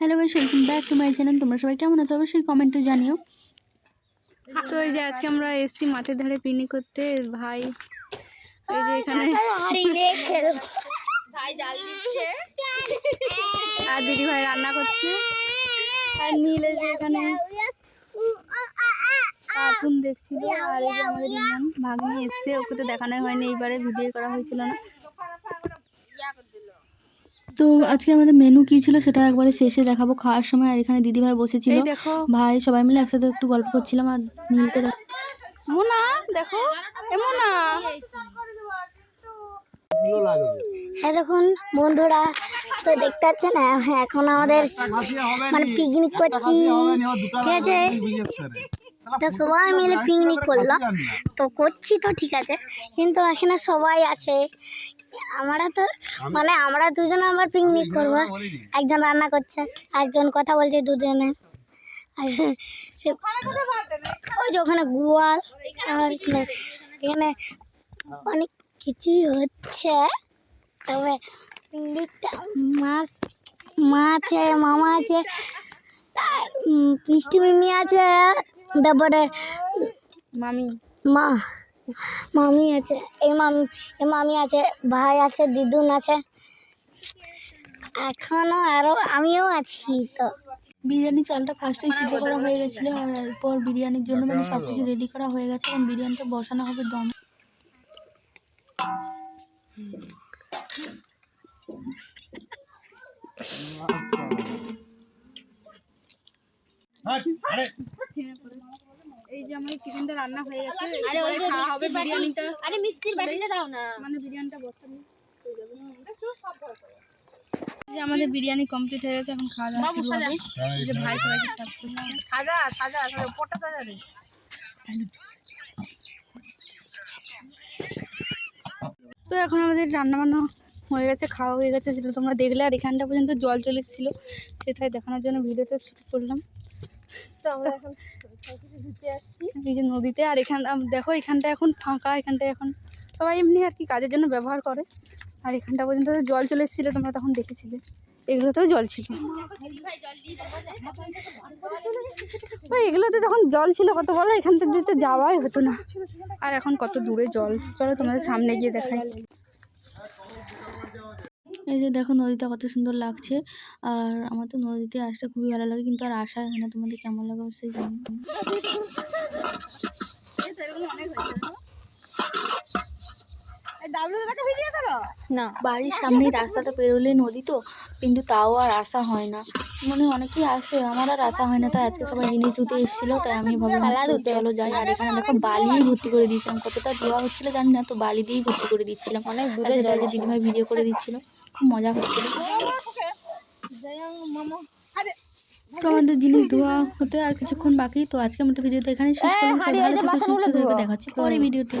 Hello guys welcome back to my channel তোমরা সবাই কেমন আছো? অবশ্যই কমেন্টে জানিও। তো এই যে আজকে আমরা এসছি মাঠের ধারে পিকনিক করতে। ভাই এই যে এখানে ভাই জাল দিচ্ছে। আর দিদি ভাই রান্না করছে। আর নীল এই যে এখানে কার্টুন দেখছিল। আর এই যে আমাদের ভাগ্নি এসছে। ওকে তো দেখানোই হয়নি এইবারে ভিডিও করা হয়েছিল না। তো আজকে আমাদের মেনু কি ছিল সেটা একবারে শেষে দেখাবো। খাওয়ার সময় আর এখানে দিদি ভাই বসেছিল ভাই সবাই মিলে একসাথে একটু গল্প করছিলাম আর নীলকে দেখ মোনা দেখো। এ মোনা। হ্যাঁ দেখুন বন্ধুরা তো দেখতে পাচ্ছেন হ্যাঁ, এখন আমাদের মানে পিকনিক করছি। ঠিক আছে? তো সবাই মিলে পিকনিক করলাম। তো করছি তো, ঠিক আছে। কিন্তু এখানে সবাই আছে। আমরা তো মানে আমরা দুজনে আবার পিকনিক করব। একজন রান্না করছে, একজন কথা বলছে দুজনে। আর সে, ওই যে ওখানে গোয়াল, আর এখানে অনেক কিছুই হচ্ছে। তবে পিকনিকটা মা মা আছে, মামা আছে মিষ্টি মিমি আছে তারপরে মামি। মা মামি আছে এই মামি এই মামি আছে ভাই আছে দিদুন আছে। এখনও আরও আমিও আছি তো। বিরিয়ানি চালটা ফার্স্টেই সিদ্ধ করা হয়ে গেছিল আর এরপর বিরিয়ানির জন্য মানে সব কিছু রেডি করা হয়ে গেছে এখন বিরিয়ানিটা বসানো হবে দম। এই যে আমাদের চিকেনটা রান্না হয়ে গেছে আরে ওই যে খাওয়া হবে বিরিয়ানিটা। আরে মিক্সির বাটিটা দাও না। মানে বিরিয়ানিটা এই যে আমাদের বিরিয়ানি কমপ্লিট হয়ে গেছে এখন খাওয়া দাওয়া শুরু হবে। এই যে ভাই সবাইকে করছে। সাজা সাজা উপরটা সাজা রে তো এখন আমাদের রান্না বান্না হয়ে গেছে খাওয়া হয়ে গেছে সেটা তোমরা দেখলে আর এখানটা পর্যন্ত জল চলে এসেছিল সেটাই দেখানোর জন্য ভিডিওটা শুট করলাম। নদীতে, আর এখান দেখো এখানটা এখন ফাঁকা এখানটা এখন সবাই এমনি আর কি কাজের জন্য ব্যবহার করে। আর এখানটা পর্যন্ত জল চলে এসেছিল, তোমরা তখন দেখেছিলে। এগুলোতেও জল ছিল। এগুলোতে যখন জল ছিল কত বড়? এখান থেকে তো যাওয়াই হতো না। আর এখন কত দূরে জল? চলো তোমাদের সামনে গিয়ে দেখাই। এই যে দেখো নদীটা কত সুন্দর লাগছে। আর আমার তো নদীতে আসতে খুবই ভালো লাগে কিন্তু আর আসা হয় না। তোমাদের কেমন লাগে অবশ্যই জানি না বাড়ির সামনে রাস্তাটা পেরোলে নদী তো কিন্তু তাও আর আসা হয় না। মানে অনেকেই আসে আমার আর আসা হয় না তাই আজকে সবাই জিনিস ধুতে এসেছিল তাই আমি ভাবলাম ধুতে চলো যাই। আর এখানে দেখো বালিই ভর্তি করে দিয়েছিলাম কতটা দেওয়া হচ্ছিল জানি না তো বালি দিয়েই ভর্তি করে দিচ্ছিলাম। অনেক দূরে দিদিভাই ভিডিও করে দিচ্ছিল। খুব মজা হচ্ছে। তো আমাদের জিনিস ধোয়া হতে আর কিছুক্ষণ বাকি তো আজকে আমাদের ভিডিওতে এখানে শেষ করলাম। ভালো থেকো সুস্থ থেকো দেখা হচ্ছে পরে। ভিডিওতে।